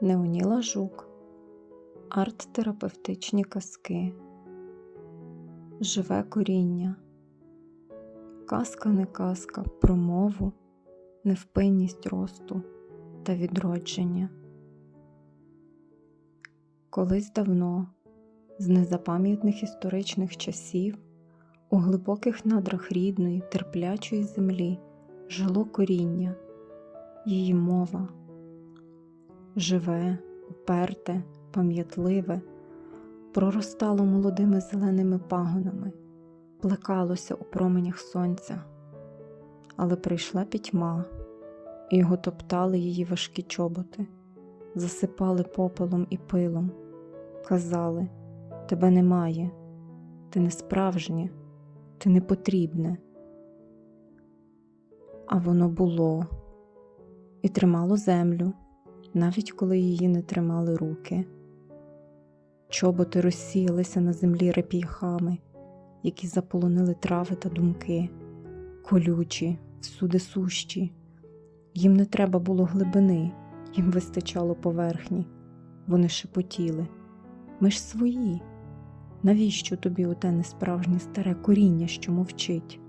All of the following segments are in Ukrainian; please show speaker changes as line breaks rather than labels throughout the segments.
Неоніла Жук, арт-терапевтичні казки, Живе коріння, казка не казка про мову, невпинність росту та відродження. Колись давно, з незапам'ятних історичних часів, у глибоких надрах рідної, терплячої землі жило коріння, її мова живе, уперте, пам'ятливе, проростало молодими зеленими пагонами, плекалося у променях сонця. Але прийшла пітьма, і його топтали її важкі чоботи, засипали попелом і пилом, казали тебе немає, ти не справжнє, ти не потрібне. А воно було і тримало землю навіть коли її не тримали руки. Чоботи розсіялися на землі реп'яхами, які заполонили трави та думки, колючі, всюди сущі. Їм не треба було глибини, їм вистачало поверхні. Вони шепотіли. Ми ж свої. Навіщо тобі оте несправжнє старе коріння, що мовчить?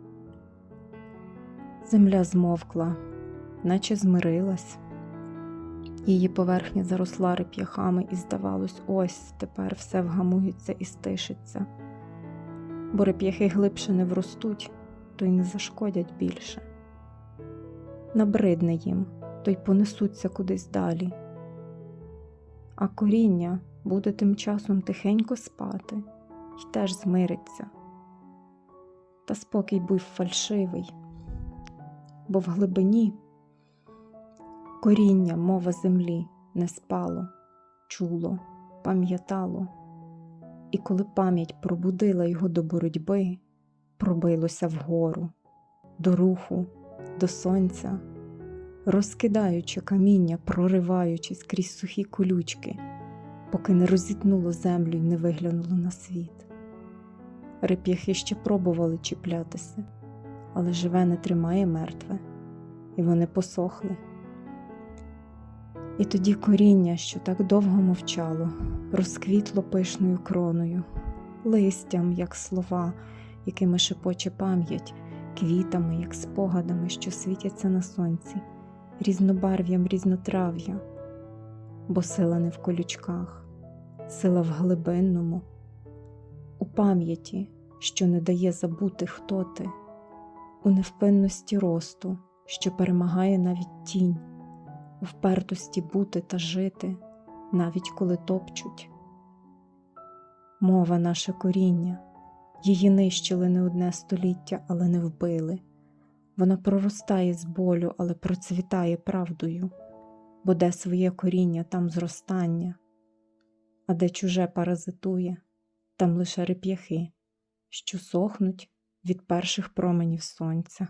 Земля змовкла, наче змирилась. Її поверхня заросла реп'яхами, і, здавалось, ось тепер все вгамується і стишиться. Бо реп'яхи глибше не вростуть, то й не зашкодять більше. Набридне їм, то й понесуться кудись далі. А коріння буде тим часом тихенько спати й теж змириться. Та спокій був фальшивий, бо в глибині коріння, мова землі не спало, чуло, пам'ятало, і коли пам'ять пробудила його до боротьби, пробилося вгору, до руху, до сонця, розкидаючи каміння, прориваючись крізь сухі колючки, поки не розітнуло землю і не виглянуло на світ. Реп'яхи ще пробували чіплятися, але живе не тримає мертве, і вони посохли. І тоді коріння, що так довго мовчало, розквітло пишною кроною, листям, як слова, якими шепоче пам'ять, квітами, як спогадами, що світяться на сонці, різнобарв'ям різнотрав'я, бо сила не в колючках, сила в глибинному, у пам'яті, що не дає забути, хто ти, у невпинності росту, що перемагає навіть тінь впертості бути та жити, навіть коли топчуть. Мова наше коріння, її нищили не одне століття, але не вбили. Вона проростає з болю, але процвітає правдою, бо де своє коріння, там зростання, а де чуже паразитує, там лише реп'яхи, що сохнуть від перших променів сонця.